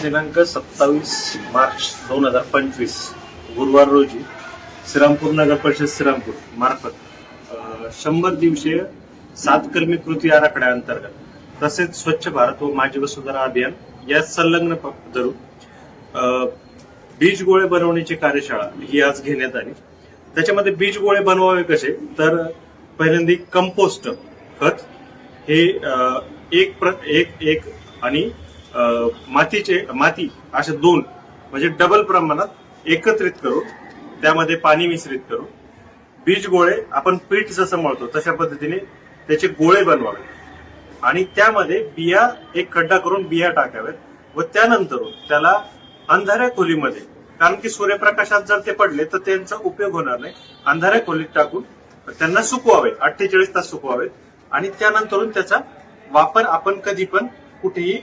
दिनांक सत्तावीस मार्च दोन हजार पंचवीस गुरुवार रोजी श्रीरामपूर नगर परिषद श्रीरामपूर मार्फत शंभर दिवसीय सात कृती आराखड्याअंतर्गत तसेच स्वच्छ भारत व माझी वसुधारा अभियान या संलग्न धरून बीज गोळे बनवण्याची कार्यशाळा ही आज घेण्यात आली. त्याच्यामध्ये बीज गोळे बनवावे कसे? तर पहिल्यांदा कंपोस्ट खत हे एक प्र एक एक आणि मातीचे माती असे दोन म्हणजे डबल प्रमाणात एकत्रित करून त्यामध्ये पाणी मिश्रित करून बीज गोळे आपण पीठ जसं मळतो तशा पद्धतीने त्याचे गोळे बनवावे. आणि त्यामध्ये बिया एक खड्डा करून बिया टाकाव्यात व त्यानंतर त्याला अंधाऱ्या खोलीमध्ये कारण की सूर्यप्रकाशात जर ते पडले तर त्यांचा उपयोग होणार नाही. अंधाऱ्या खोलीत टाकून त्यांना सुकवावे अठ्ठेचाळीस तास सुकवावेत. आणि त्यानंतर त्याचा वापर आपण कधी पण कुठेही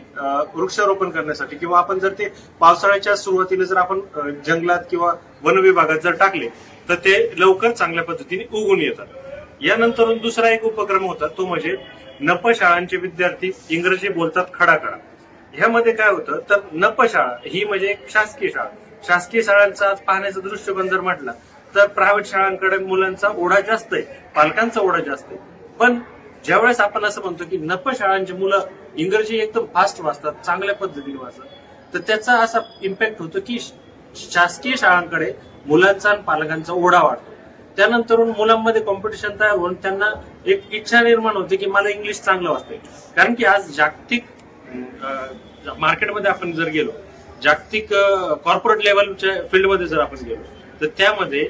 वृक्षारोपण करण्यासाठी किंवा आपण जर ते पावसाळ्याच्या सुरुवातीला जर आपण जंगलात किंवा वन विभागात जर टाकले तर ते लवकर चांगल्या पद्धतीने उगून येतात. यानंतर दुसरा एक उपक्रम होता तो म्हणजे नप शाळांचे विद्यार्थी इंग्रजी बोलतात खडा खडा. ह्यामध्ये काय होतं तर नप शाळा ही म्हणजे एक शासकीय शाळा. शासकीय शाळांचा आज पाहण्याचा दृष्टिकोन जर म्हटला तर प्रायव्हेट शाळांकडे मुलांचा ओढा जास्त आहे पालकांचा ओढा जास्त आहे. पण ज्यावेळेस आपण असं म्हणतो की नप शाळांची मुलं इंग्रजी एकदम फास्ट वाचतात चांगल्या पद्धतीने वाचतात तर त्याचा असा इम्पॅक्ट होतो की शासकीय शाळांकडे मुलांचा आणि पालकांचा ओढा वाढतो. त्यानंतरून मुलांमध्ये कॉम्पिटिशन तयार होऊन त्यांना एक इच्छा निर्माण होते की मला इंग्लिश चांगलं वाचतंय कारण की आज जागतिक मार्केटमध्ये आपण जर गेलो जागतिक कॉर्पोरेट लेवलच्या फील्डमध्ये जर आपण गेलो तर त्यामध्ये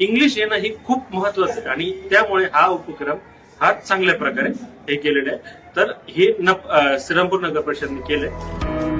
इंग्लिश येणं ही खूप महत्वाचं आहे. आणि त्यामुळे हा उपक्रम हा चांगल्या प्रकारे हे केलेले आहे. तर हे न श्रीरामपूर नगर परिषदने केलंय.